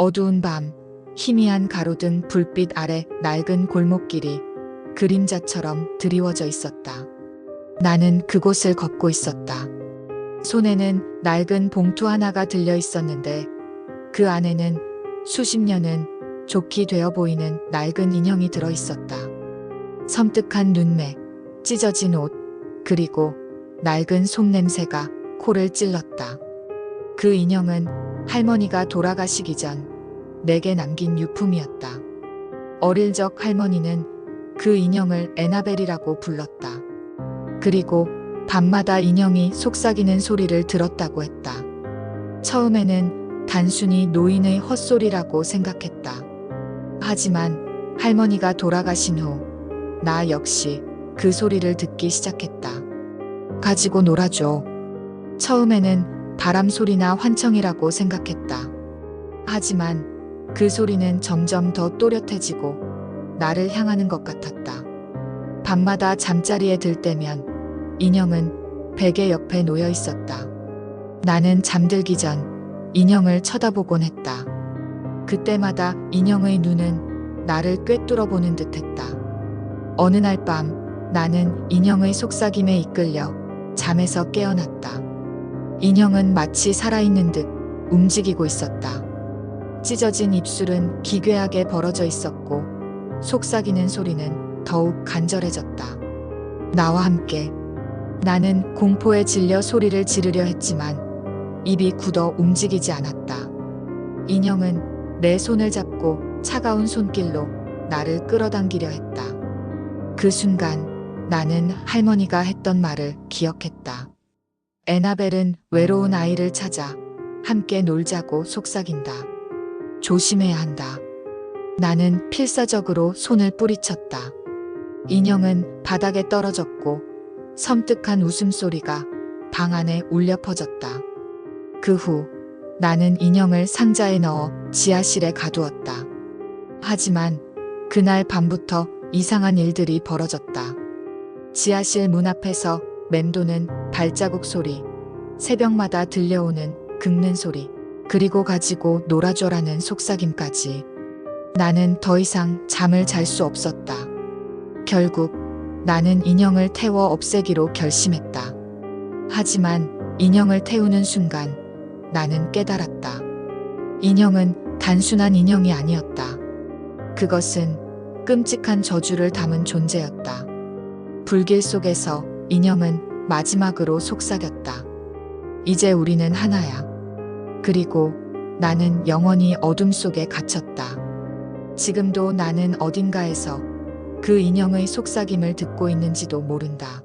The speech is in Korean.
어두운 밤, 희미한 가로등 불빛 아래 낡은 골목길이 그림자처럼 드리워져 있었다. 나는 그곳을 걷고 있었다. 손에는 낡은 봉투 하나가 들려 있었는데 그 안에는 수십 년은 좋게 되어 보이는 낡은 인형이 들어 있었다. 섬뜩한 눈매, 찢어진 옷, 그리고 낡은 손냄새가 코를 찔렀다. 그 인형은 할머니가 돌아가시기 전 내게 남긴 유품이었다. 어릴 적 할머니는 그 인형을 에나벨이라고 불렀다. 그리고 밤마다 인형이 속삭이는 소리를 들었다고 했다. 처음에는 단순히 노인의 헛소리라고 생각했다. 하지만 할머니가 돌아가신 후 나 역시 그 소리를 듣기 시작했다. 가지고 놀아줘. 처음에는 바람 소리나 환청이라고 생각했다. 하지만 그 소리는 점점 더 또렷해지고 나를 향하는 것 같았다. 밤마다 잠자리에 들 때면 인형은 베개 옆에 놓여 있었다. 나는 잠들기 전 인형을 쳐다보곤 했다. 그때마다 인형의 눈은 나를 꿰뚫어 보는 듯 했다. 어느 날 밤 나는 인형의 속삭임에 이끌려 잠에서 깨어났다. 인형은 마치 살아있는 듯 움직이고 있었다. 찢어진 입술은 기괴하게 벌어져 있었고 속삭이는 소리는 더욱 간절해졌다. 나와 함께 나는 공포에 질려 소리를 지르려 했지만 입이 굳어 움직이지 않았다. 인형은 내 손을 잡고 차가운 손길로 나를 끌어당기려 했다. 그 순간 나는 할머니가 했던 말을 기억했다. 에나벨은 외로운 아이를 찾아 함께 놀자고 속삭인다. 조심해야 한다. 나는 필사적으로 손을 뿌리쳤다. 인형은 바닥에 떨어졌고 섬뜩한 웃음소리가 방 안에 울려 퍼졌다. 그 후 나는 인형을 상자에 넣어 지하실에 가두었다. 하지만 그날 밤부터 이상한 일들이 벌어졌다. 지하실 문 앞에서 맴도는 발자국 소리, 새벽마다 들려오는 긁는 소리, 그리고 가지고 놀아줘라는 속삭임까지. 나는 더 이상 잠을 잘 수 없었다. 결국 나는 인형을 태워 없애기로 결심했다. 하지만 인형을 태우는 순간 나는 깨달았다. 인형은 단순한 인형이 아니었다. 그것은 끔찍한 저주를 담은 존재였다. 불길 속에서 인형은 마지막으로 속삭였다. 이제 우리는 하나야. 그리고 나는 영원히 어둠 속에 갇혔다. 지금도 나는 어딘가에서 그 인형의 속삭임을 듣고 있는지도 모른다.